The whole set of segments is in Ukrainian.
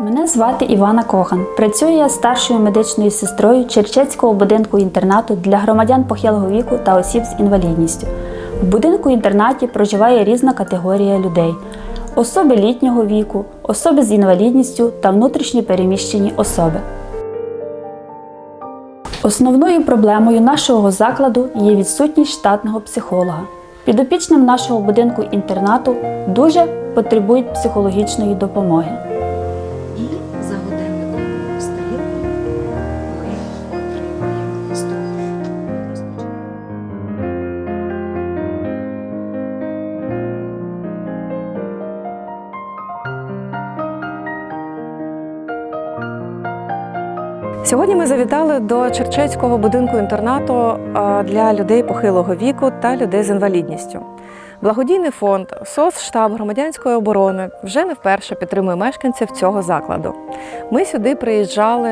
Мене звати Івана Кохан. Працюю я старшою медичною сестрою Черчецького будинку інтернату для громадян похилого віку та осіб з інвалідністю. В будинку інтернаті проживає різна категорія людей: особи літнього віку, особи з інвалідністю та внутрішньо переміщені особи. Основною проблемою нашого закладу є відсутність штатного психолога. Підопічним нашого будинку інтернату дуже потребують психологічної допомоги. Сьогодні ми завітали до Черчецького будинку інтернату для людей похилого віку та людей з інвалідністю. Благодійний фонд СОС штаб громадянської оборони вже не вперше підтримує мешканців цього закладу. Ми сюди приїжджали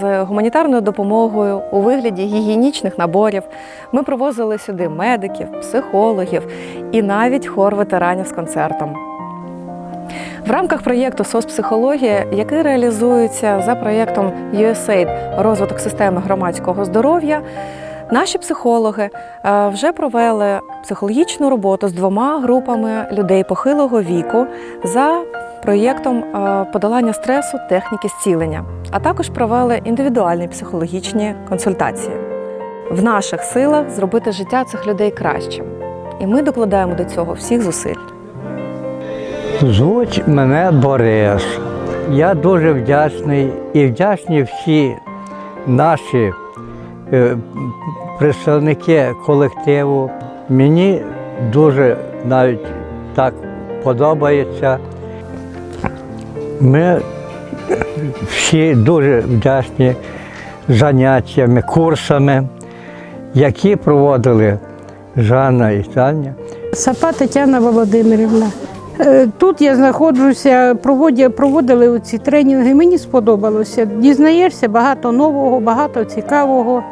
з гуманітарною допомогою у вигляді гігієнічних наборів. Ми привозили сюди медиків, психологів і навіть хор ветеранів з концертом. В рамках проєкту «СОС-психологія», який реалізується за проєктом USAID розвиток системи громадського здоров'я, наші психологи е, вже провели психологічну роботу з двома групами людей похилого віку за проєктом е, подолання стресу техніки зцілення, а також провели індивідуальні психологічні консультації. В наших силах зробити життя цих людей кращим, і ми докладаємо до цього всіх зусиль. Звуть мене Борис. Я дуже вдячний і вдячні всі наші е, представники колективу. Мені дуже навіть так подобається. Ми всі дуже вдячні заняттями, курсами, які проводили Жанна і Таня. Сапа Тетяна Володимирівна. Е, Тут я знаходжуся, проводя- проводили ці тренінги. Мені сподобалося. Дізнаєшся багато нового, багато цікавого.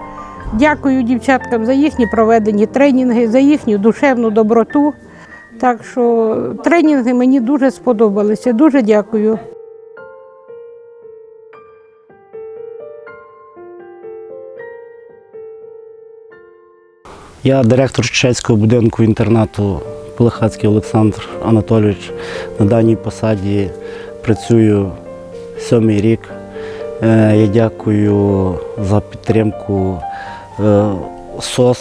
Дякую дівчаткам за їхні проведені тренінги, за їхню душевну доброту. Так що тренінги мені дуже сподобалися. Дуже дякую. Я директор Чечецького будинку інтернату Пелехацький Олександр Анатолійович. На даній посаді працюю сьомий рік. Е, Я дякую за підтримку е, СОС,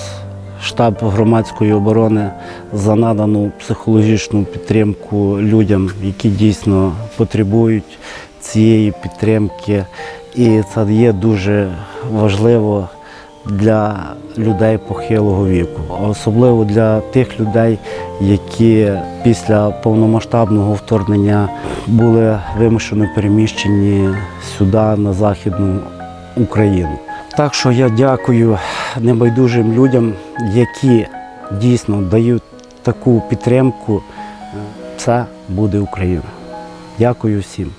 штаб громадської оборони, за надану психологічну підтримку людям, які дійсно потребують цієї підтримки. І це є дуже важливо для людей похилого віку, особливо для тих людей, які після повномасштабного вторгнення були вимушено переміщені сюди, на Західну Україну. Так що я дякую небайдужим людям, які дійсно дають таку підтримку. Це буде Україна. Дякую всім.